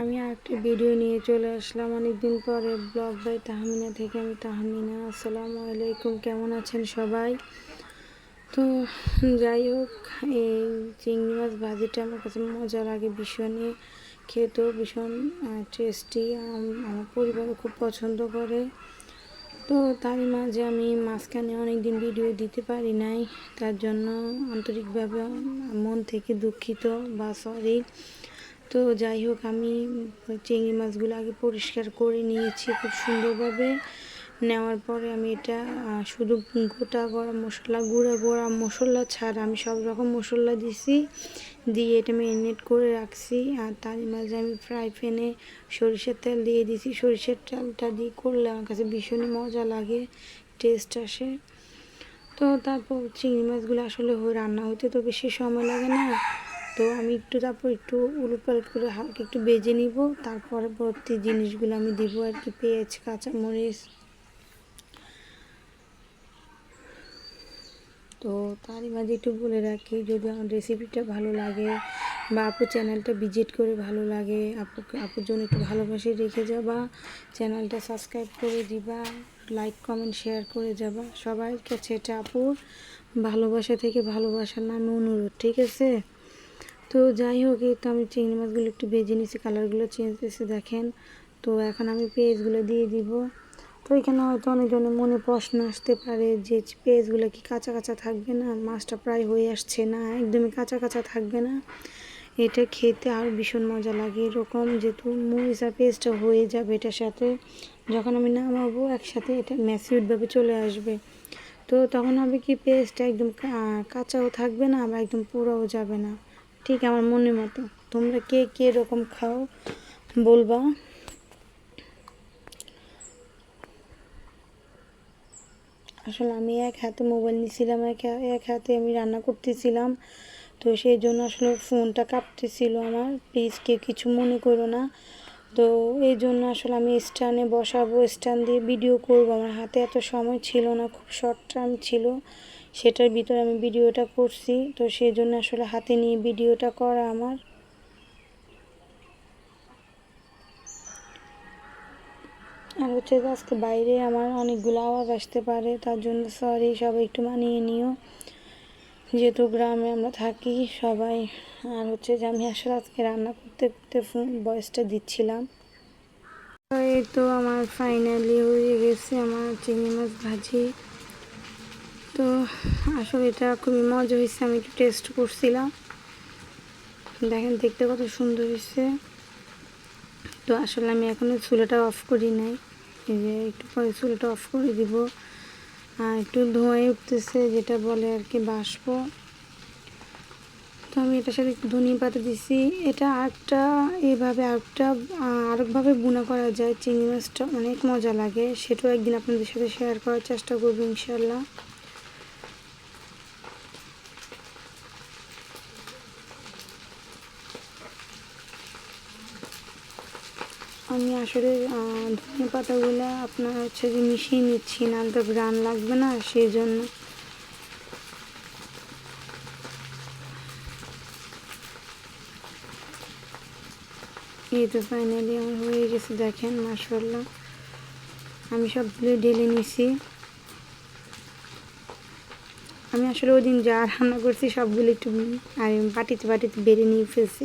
আমি আরেকটি ভিডিও নিয়ে চলে আসলাম। অনেকদিন পরে ব্লগ বাই তাহমিনা থেকে আমি তাহমিনা। আসসালামু আলাইকুম, কেমন আছেন সবাই? তো যাই হোক, এই চিংড়ি মাছ ভাজিটা আমার কাছে মজা লাগে ভীষণই খেতেও ভীষণ টেস্টি আমার পরিবার খুব পছন্দ করে। তো তারই মাঝে আমি মাঝখানে অনেক দিন ভিডিও দিতে পারি নাই, তার জন্য আন্তরিকভাবে মন থেকে দুঃখিত, বা সরি তো যাই হোক, আমি চিংড়ি মাছগুলো আগে পরিষ্কার করে নিয়েছি খুব সুন্দরভাবে। নেওয়ার পরে আমি এটা শুধু গোটা গরম মশলা, গুঁড়া গোড়া মশলা ছাড়া আমি সব রকম মশলা দিছি, দিয়ে এটা ম্যারিনেট করে রাখছি। আর তার মাঝে আমি ফ্রাই প্যানে সরিষার তেল দিয়ে দিছি। সরিষার তেলটা দিয়ে করলে আমার কাছে ভীষণই মজা লাগে টেস্ট আসে। তো তারপর চিংড়ি মাছগুলো আসলে হয়ে রান্না হতে তো বেশি সময় লাগে না। তো আমি একটু তারপর একটু উলুপালট করে হালকা একটু বেজে নিব, তারপরে পরবর্তী জিনিসগুলো আমি দিব আর কি, পেঁয়াজ, কাঁচামরিচ। তো তারই মাঝে একটু বলে রাখি, যদি আমার রেসিপিটা ভালো লাগে বা আপু চ্যানেলটা ভিজিট করে ভালো লাগে, আপুকে আপুর জন্য একটু ভালোবাসে রেখে যাবা চ্যানেলটা সাবস্ক্রাইব করে দিবা লাইক কমেন্ট শেয়ার করে যাবা। সবাই কাছে এটা আপুর ভালোবাসা থেকে ভালোবাসার নামে অনুরোধ, ঠিক আছে? তো যাই হোক তো আমি চিংড়ি মাছগুলো একটু ভেজে নিয়েছি, কালারগুলো চেঞ্জ এসে দেখেন। তো এখন আমি পেজগুলো দিয়ে দিব। তো এখানে হয়তো অনেকজনের মনে প্রশ্ন আসতে পারে যে পেজগুলো কি কাঁচা কাঁচা থাকবে না? মাছটা প্রায় হয়ে আসছে না, একদমই কাঁচা কাঁচা থাকবে না। এটা খেতে আরও ভীষণ মজা লাগে। এরকম যেহেতু মরিচ আর পেস্টটা হয়ে যাবে এটার সাথে, যখন আমি নামাবো একসাথে এটা ম্যাসিউডভাবে চলে আসবে। তো তখন হবে কি পেস্টটা একদম কাঁচাও থাকবে না, আবার একদম পুরোও যাবে না। ঠিক আমার মনের মতো। তোমরা কে কে রকম খাও, বলবা। আসলে আমি এক হাতে মোবাইল নিয়েছিলাম এক এক হাতে আমি রান্না করতেছিলাম। তো সেই জন্য আসলে ফোনটা কাঁপতেছিল আমার। প্লিজ কেউ কিছু মনে করো না। তো এই জন্য আসলে আমি স্ট্যান্ডে বসাবো, স্ট্যান্ড দিয়ে ভিডিও করব। আমার হাতে এত সময় ছিল না, খুব শর্ট টাইম ছিল। সেটার ভিতরে আমি ভিডিওটা করছি। তো সেই জন্য আসলে হাতে নিয়ে ভিডিওটা করা আমার। আর হচ্ছে আজকে বাইরে আমার অনেকগুলো আওয়াজ আসতে পারে, তার জন্য সরি সবাই একটু মানিয়ে নিও। যেহেতু গ্রামে আমরা থাকি সবাই, আর হচ্ছে যে আমি আসলে আজকে রান্না করতে করতে ফোন বয়সটা দিচ্ছিলাম। এই তো আমার ফাইনালি হয়ে গেছে আমার চিংড়ি মাছ ভাজি। তো আসলে এটা খুবই মজা হয়েছে, আমি একটু টেস্ট করছিলাম। দেখেন দেখতে কত সুন্দর হয়েছে। তো আসলে আমি এখনও চুলাটা অফ করি নাই। যে একটু পরে চুলাটা অফ করে দিব। একটু ধোঁয়ায় উঠতেছে, যেটা বলে আর কি বাষ্প। তো আমি এটার সাথে একটু ধনিয়া পাতা দিছি। এটা আরেকটা এভাবে আরেকটা আরেকভাবে বুনা করা যায়। চিংড়ি মাছটা অনেক মজা লাগে। সেটাও একদিন আপনাদের সাথে শেয়ার করার চেষ্টা করব ইনশাল্লাহ আমি আসলে ধনে পাতাগুলো আপনার হচ্ছে যে মিশিয়ে নিচ্ছি না তো গ্রান লাগবে না, সেই জন্য। এই তো ফাইনালি আমার হয়ে গেছে, দেখেন মাসাল্লাহ আমি সবগুলো ঢেলে নিছি। আমি আসলে ওই দিন যা রান্না করছি, সবগুলো একটু বাটিতে বাটিতে বেড়ে নিয়ে ফেলছি।